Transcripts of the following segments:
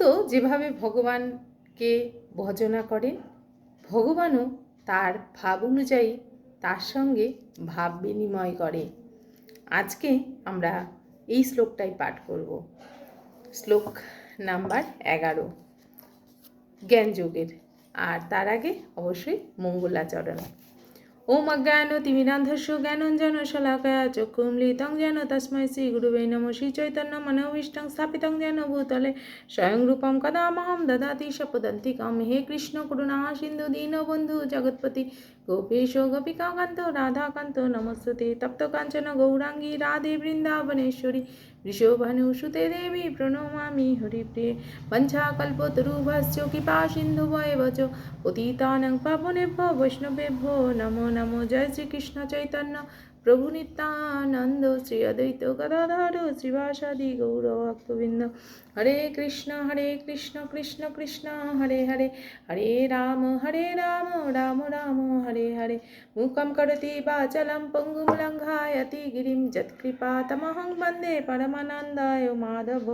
তো যেভাবে ভগবানকে ভজনা করেন, ভগবানও তার ভাব অনুযায়ী তার সঙ্গে ভাব বিনিময় করে। আজকে আমরা এই শ্লোকটাই পাঠ করব। শ্লোক নাম্বার এগারো, জ্ঞানযোগের। আর তার আগে অবশ্যই মঙ্গলাচরণ। ওম অজ্ঞান তিমিরান্ধস্য জ্ঞানঞ্জন শলাকয়া চক্ষুমলিতং যেন তস্মৈ শ্রী গুরুবে নম শ্রী চৈতন্য মনোভীষ্টং স্থাপিতং যেন ভূতলে স্বয়ং রূপম কদামহম দদাতি শপদন্তিকম হে কৃষ্ণ করুণা সিন্ধু দীনবন্ধু জগৎপতি গোপেশ গোপিকাকান্ত রাধাকান্ত নমস্তুতে তপ্ত কাঞ্চন গৌরাঙ্গী রাধে বৃন্দাবনেশ্বরী ঋষভানুসুতে দেবী প্রণমামি হরিপ্রিয়ে পঞ্চাকল্পতরুভশ্চ কৃপা সিন্ধুভয় বচ পতিতানং পাবনেভ্য বৈষ্ণবেভ্যো নমো নমো জয় শ্রীকৃষ্ণ চৈতন্য প্রভু নিত্যানন্দ, শ্রী অদ্বৈত গদাধর শ্রীবাসাদি গৌর ভক্তবৃন্দ হরে কৃষ্ণ হরে কৃষ্ণ কৃষ্ণ কৃষ্ণ, হরে হরে। হরে রাম হরে রাম রাম রাম, হরে হরে। মুখম করতি বাচলম পঙ্গুম লঙ্ঘায়তি গিরিম যৎকৃপা তমহং বন্দে পরমানন্দায় মাধব।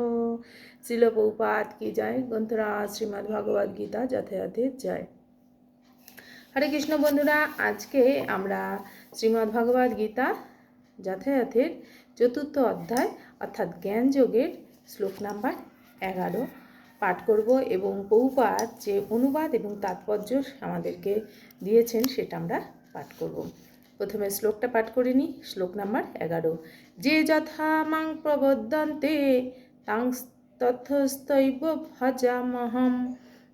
শিলপৌপাত কি যায় গ্রন্থরা শ্রীমদ্ গীতা যথাযথে যায় হরে কৃষ্ণ বন্ধুরা, আজকে আমরা শ্রীমদ্ ভগবদ গীতা যথাযথের চতুর্থ অধ্যায় অর্থাৎ জ্ঞান যোগের শ্লোক নাম্বার এগারো। পাঠ করব এবং পৌপাত যে অনুবাদ এবং তাৎপর্য আমাদেরকে দিয়েছেন সেটা আমরা পাঠ করব। প্রথমে শ্লোকটা পাঠ করে নিই, শ্লোক নাম্বার এগারো। যে যথা মাং প্রবদন্তে তাং তথস্তৈব ভজামহম,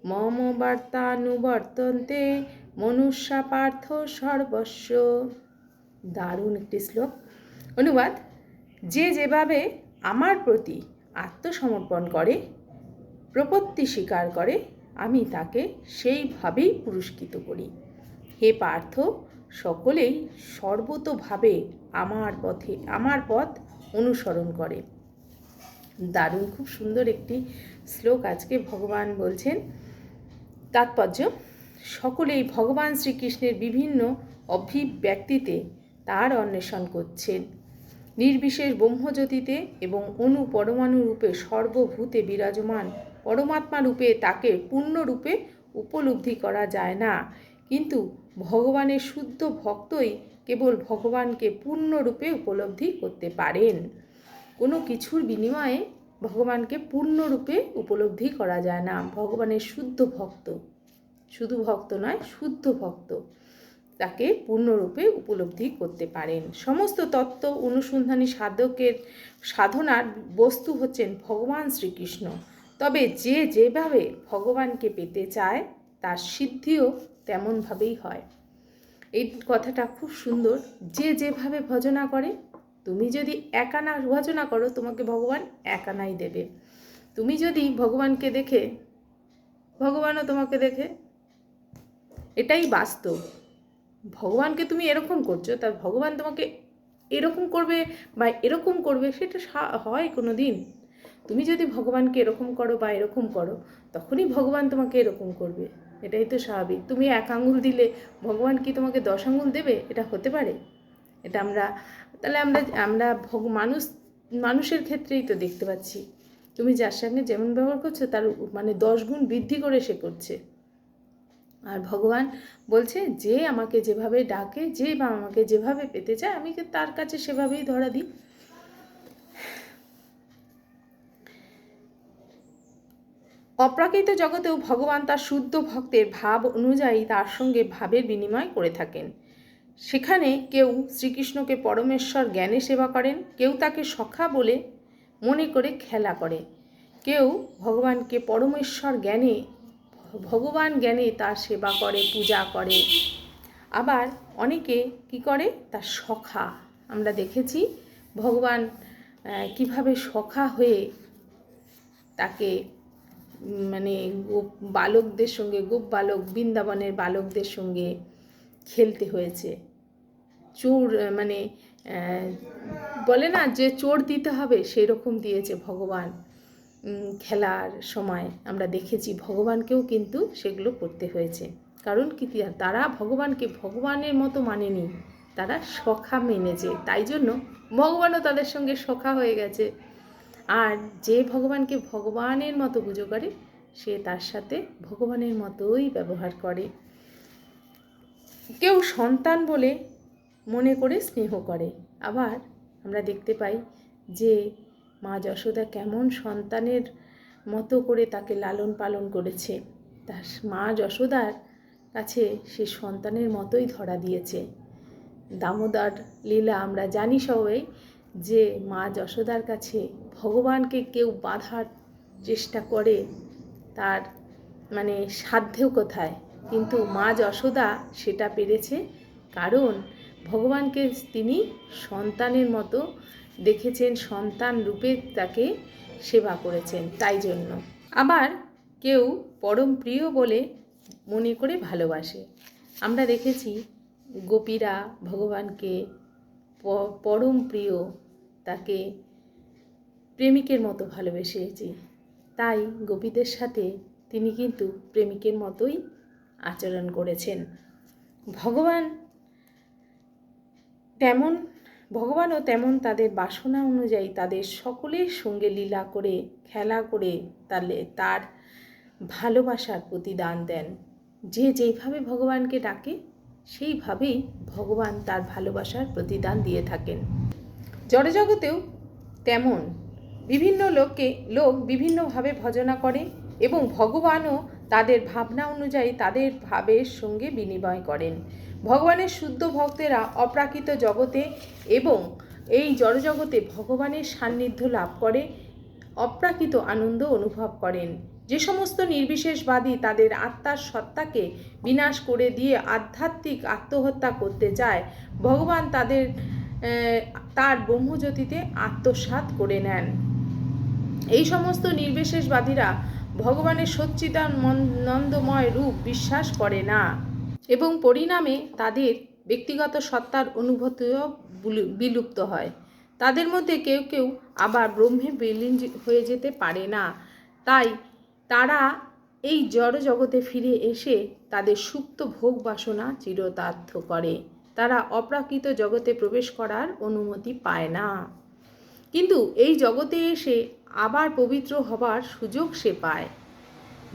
মম বার্তানুবর্তন্তে মনুষ্যা পার্থ সর্বস্ব। দারুণ একটি শ্লোক। অনুবাদ, যে যেভাবে আমার প্রতি আত্মসমর্পণ করে, প্রপত্তি স্বীকার করে, আমি তাকে সেইভাবেই পুরস্কৃত করি। হে পার্থ, সকলেই সর্বতোভাবে আমার পথে, আমার পথ অনুসরণ করে। দারুণ, খুব সুন্দর একটি শ্লোক আজকে ভগবান বলছেন। তাৎপর্য, সকলেই ভগবান শ্রীকৃষ্ণের বিভিন্ন অভিব্যক্তিতে তার অন্বেষণ করছেন। নির্বিশেষ ব্রহ্মজ্যোতিতে এবং অনু পরমাণু রূপে সর্বভূতে বিরাজমান, পরমাত্মা রূপে তাকে পূর্ণরূপে উপলব্ধি করা যায় না। কিন্তু ভগবানের শুদ্ধ ভক্তই কেবল ভগবানকে পূর্ণরূপে উপলব্ধি করতে পারেন। কোনো কিছুর বিনিময়ে ভগবানকে পূর্ণরূপে উপলব্ধি করা যায় না। ভগবানের শুদ্ধ ভক্ত। শুধু ভক্ত নয়, শুদ্ধ ভক্ত। তাকে পূর্ণরূপে উপলব্ধি করতে পারেন। সমস্ত তত্ত্ব অনুসন্ধানী সাধকের সাধনার বস্তু হচ্ছেন ভগবান শ্রীকৃষ্ণ। তবে যে যেভাবে ভগবানকে পেতে চায়, তার সিদ্ধিও তেমনভাবেই হয়। এই কথাটা খুব সুন্দর। যে যেভাবে ভজনা করে, তুমি যদি একানা ভজনা করো, তোমাকে ভগবান একানাই দেবে। তুমি যদি ভগবানকে দেখে, ভগবানও তোমাকে দেখে, এটাই বাস্তব। ভগবানকে তুমি এরকম করছ, তা ভগবান তোমাকে এরকম করবে বা এরকম করবে সেটা হয় কোনো দিন তুমি যদি ভগবানকে এরকম করো বা এরকম করো, তখনই ভগবান তোমাকে এরকম করবে। এটাই তো স্বাভাবিক। তুমি এক আঙুল দিলে ভগবান কি তোমাকে দশ আঙুল দেবে? এটা হতে পারে। এটা আমরা, তাহলে আমরা আমরা ভগ, মানুষ, মানুষের ক্ষেত্রেই তো দেখতে পাচ্ছি। তুমি যার সঙ্গে যেমন ব্যবহার করছ, তার মানে দশ গুণ বৃদ্ধি করে সে করছে। আর ভগবান বলছে, যে আমাকে যেভাবে ডাকে, যে বা আমাকে যেভাবে পেতে চায়, আমি তার কাছে সেভাবেই ধরা দিই। অপ্রাকৃত জগতেও ভগবান তার শুদ্ধ ভক্তের ভাব অনুযায়ী তার সঙ্গে ভাবের বিনিময় করে থাকেন। সেখানে কেউ শ্রীকৃষ্ণকে পরমেশ্বর জ্ঞানে সেবা করেন, কেউ তাকে সখা বলে মনে করে খেলা করে। কেউ ভগবানকে পরমেশ্বর জ্ঞানে ভগবান জ্ঞানে তার সেবা করে, পূজা করে। আবার অনেকে কি করে? তার সখা। আমরা দেখেছি ভগবান কীভাবে সখা হয়ে তাকে মানে গোপ বালকদের সঙ্গে, গোপ বালক, বৃন্দাবনের বালকদের সঙ্গে খেলতে হয়েছে। চোর মানে বলে না যে চোর দিতে হবে সেই রকম দিয়েছে ভগবান। খেলার সময় আমরা দেখেছি ভগবানকেও কিন্তু সেগুলো করতে হয়েছে। কারণ কি তারা ভগবানকে ভগবানের মতো মানেনি। তারা সখা মেনেছে। তাই জন্য ভগবানও তাদের সঙ্গে সখা হয়ে গেছে। আর যে ভগবানকে ভগবানের মতো পুজো করে, সে তার সাথে ভগবানের মতোই ব্যবহার করে। কেউ সন্তান বলে মনে করে স্নেহ করে। আবার আমরা দেখতে পাই যে মা যশোদা কেমন সন্তানের মতো করে তাকে লালন পালন করেছে। তার মা যশোদার কাছে সে সন্তানের মতোই ধরা দিয়েছে। দামোদর লীলা, আমরা জানি সবাই যে মা যশোদার কাছে ভগবানকে কেউ বাধার চেষ্টা করে তার মানে সাধ্যেও কোথায়? কিন্তু মা যশোদা সেটা পেরেছে কারণ ভগবানকে তিনি সন্তানের মতো দেখেছেন, সন্তান রূপে তাকে সেবা করেছেন, তাই জন্য। আবার কেউ পরম প্রিয় বলে মনে করে ভালোবাসে। আমরা দেখেছি গোপীরা ভগবানকে পরম প্রিয়, তাকে প্রেমিকের মতো ভালোবেসেছি। তাই গোপীদের সাথে তিনি কিন্তু প্রেমিকের মতোই আচরণ করেছেন। ভগবান তেমন ভগবানও তেমন তাদের বাসনা অনুযায়ী তাদের সকলের সঙ্গে লীলা করে, খেলা করে তাহলে তার ভালোবাসার প্রতিদান দেন। যে যেইভাবে ভগবানকে ডাকে, সেইভাবেই ভগবান তার ভালোবাসার প্রতিদান দিয়ে থাকেন। জড়জগতেও তেমন। বিভিন্ন লোককে, লোক বিভিন্নভাবে ভজনা করে এবং ভগবানও তাদের ভাবনা অনুযায়ী তাদের ভাবের সঙ্গে বিনিময় করেন। ভগবানের শুদ্ধ ভক্তেরা অপ্রাকৃত জগতে এবং এই জড়জগতে ভগবানের সান্নিধ্য লাভ করে, অপ্রাকৃত আনন্দ অনুভব করেন। যে সমস্ত নির্বিশেষবাদী তাদের আত্মার সত্তাকে বিনাশ করে দিয়ে আধ্যাত্মিক আত্মহত্যা করতে চায়, ভগবান তাদের তার ব্রহ্মজ্যোতিতে আত্মসাৎ করে নেন। এই সমস্ত নির্বিশেষবাদীরা ভগবানের সচ্চিদানন্দময় রূপ বিশ্বাস করে না। এবং পরিণামে তাদের ব্যক্তিগত সত্তার অনুভূতিও বুলু- বিলুপ্ত হয়। তাদের মধ্যে কেউ কেউ আবার ব্রহ্মে বিলীন হয়ে যেতে পারে না। তাই তারা এই জড় জগতে ফিরে এসে তাদের সুপ্ত ভোগ বাসনা চিরতার্থ করে। তারা অপ্রাকৃত জগতে প্রবেশ করার অনুমতি পায় না। কিন্তু এই জগতে এসে আবার পবিত্র হবার সুযোগ সে পায়,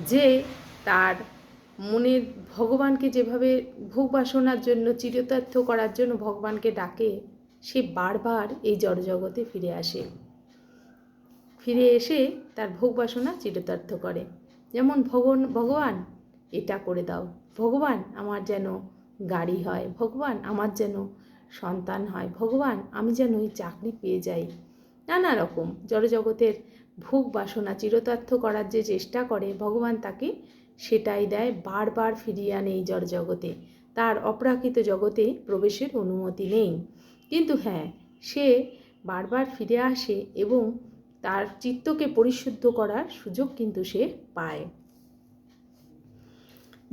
যে তার মনের ভগবানকে যেভাবে ভোগ বাসনার জন্য, চিরতার্থ করার জন্য ভগবানকে ডাকে, সে বারবার এই জড়জগতে ফিরে আসে। ফিরে এসে তার ভোগ বাসনা চিরতার্থ করে। যেমন ভগবান ভগবান, এটা করে দাও। ভগবান আমার যেন গাড়ি হয়। ভগবান আমার যেন সন্তান হয়। ভগবান, আমি যেন এই চাকরি পেয়ে যাই। নানা রকম জড়জগতের ভোগ বাসনা চিরতার্থ করার যে চেষ্টা করে, ভগবান তাকে সেটাই দেয় বারবার ফিরিয়ে আনে এই জড়জগতে। তার অপ্রাকৃত জগতে প্রবেশের অনুমতি নেই। কিন্তু হ্যাঁ সে বারবার ফিরে আসে এবং তার চিত্তকে পরিশুদ্ধ করার সুযোগ কিন্তু সে পায়।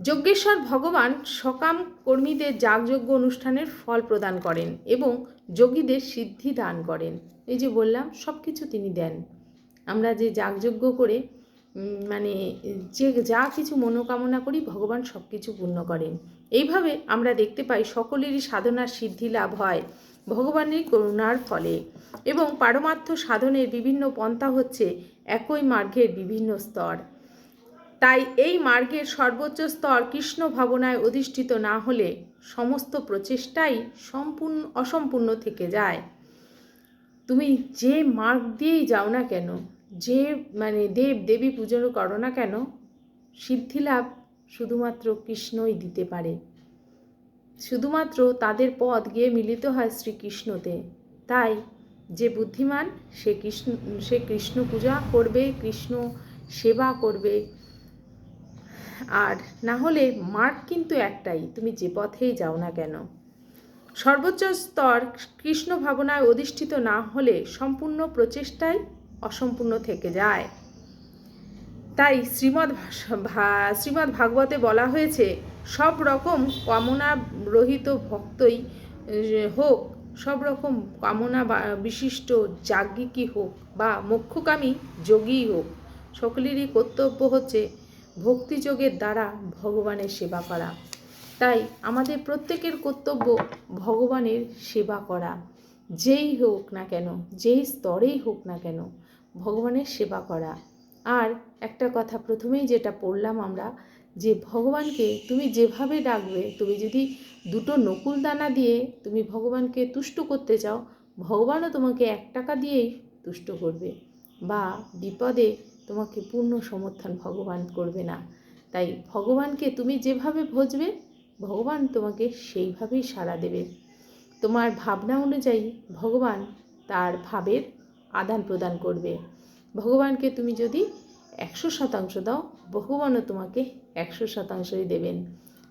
যজ্ঞেশ্বর ভগবান সকাম কর্মীদের যাগযজ্ঞ অনুষ্ঠানের ফল প্রদান করেন এবং যোগীদের সিদ্ধি দান করেন। এই যে বললাম সব কিছু তিনি দেন। আমরা যে যাগযজ্ঞ করে মানে যে যা কিছু মনোকামনা করি ভগবান সব কিছু পূর্ণ করেন। এইভাবে আমরা দেখতে পাই সকলেরই সাধনার সিদ্ধি লাভ হয় ভগবানের করুণার ফলে এবং পারমার্থ সাধনের বিভিন্ন পন্থা হচ্ছে একই মার্গের বিভিন্ন স্তর। তাই এই মার্গের সর্বোচ্চ স্তর কৃষ্ণ ভাবনায় অধিষ্ঠিত না হলে সমস্ত প্রচেষ্টাই সম্পূর্ণ অসম্পূর্ণ থেকে যায়। তুমি যে মার্গ দিয়েই যাও না কেন? যে মানে দেব, দেবী পুজো করো না কেন সিদ্ধিলাভ শুধুমাত্র কৃষ্ণই দিতে পারে। শুধুমাত্র তাদের পথ গিয়ে মিলিত হয় শ্রীকৃষ্ণতে। তাই যে বুদ্ধিমান, সে কৃষ্ণ সে কৃষ্ণ পূজা করবে, কৃষ্ণ সেবা করবে। আর না হলে মার্গ কিন্তু একটাই, তুমি যে পথেই যাও না কেন। সর্বোচ্চ স্তর কৃষ্ণ ভাবনায় অধিষ্ঠিত না হলে সম্পূর্ণ প্রচেষ্টাই অসম্পূর্ণ থেকে যায়। তাই শ্রীমদ্ শ্রীমদ্ ভাগবতে বলা হয়েছে, সব রকম কামনা রহিত ভক্তই হোক, সব রকম কামনা বিশিষ্ট যাজ্ঞিকই হোক বা মোক্ষকামী যোগীই হোক, সকলেরই কর্তব্য হচ্ছে ভক্তিযোগের দ্বারা ভগবানের সেবা করা। তাই আমাদের প্রত্যেকের কর্তব্য ভগবানের সেবা করা। যেই হোক না কেন, যেই স্তরেই হোক না কেন ভগবানের সেবা করা। আর একটা কথা প্রথমেই যেটা পড়লাম আমরা, যে ভগবানকে তুমি যেভাবে ডাকবে, তুমি যদি দুটো নকুল দানা দিয়ে তুমি ভগবানকে তুষ্ট করতে চাও, ভগবানও তোমাকে এক টাকা দিয়েই তুষ্ট করবে বা বিপদে তোমাকে পূর্ণ সমর্থন ভগবান করবে না। তাই ভগবানকে তুমি যেভাবে ভজবে, ভগবান তোমাকে সেইভাবেই সাড়া দেবে। তোমার ভাবনা অনুযায়ী ভগবান তার ভাবের আদান প্রদান করবে। ভগবানকে তুমি যদি একশো শতাংশ দাও, ভগবানও তোমাকে একশো শতাংশই দেবেন।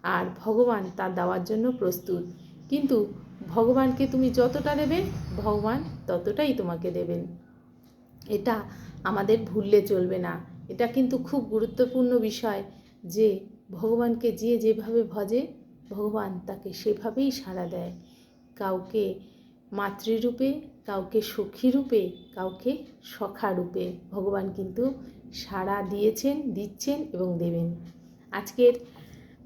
আর ভগবান তা দেওয়ার জন্য প্রস্তুত। কিন্তু ভগবানকে তুমি যতটা দেবে ভগবান ততটাই তোমাকে দেবেন। এটা আমাদের ভুললে চলবে না। এটা কিন্তু খুব গুরুত্বপূর্ণ বিষয় যে ভগবানকে যে যেভাবে ভজে, ভগবান তাকে সেভাবেই সাড়া দেয়। কাউকে মাতৃরূপে কাউকে সখী রূপে, কাউকে সখা রূপে। ভগবান কিন্তু সাড়া দিয়েছেন, দিচ্ছেন এবং দেবেন। আজকের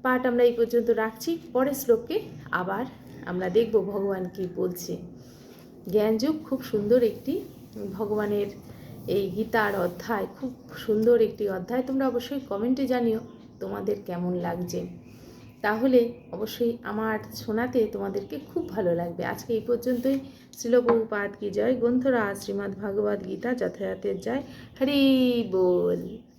পাঠ আমরা এই পর্যন্ত রাখছি। পরের শ্লোককে আবার আমরা দেখব ভগবান কি বলছে। জ্ঞানযোগ খুব সুন্দর একটি ভগবানের এই গীতার অধ্যায়, খুব সুন্দর একটি অধ্যায়। তোমরা অবশ্যই কমেন্টে জানিও তোমাদের কেমন লাগছে। তাহলে অবশ্যই আমার শোনাতে তোমাদেরকে খুব ভালো লাগবে। আজকে এই পর্যন্তই। শিলপ্রভুপাত কি জয়? গ্রন্থরা শ্রীমদ্ ভাগবত গীতা যথাযথের জয়। হরি বল।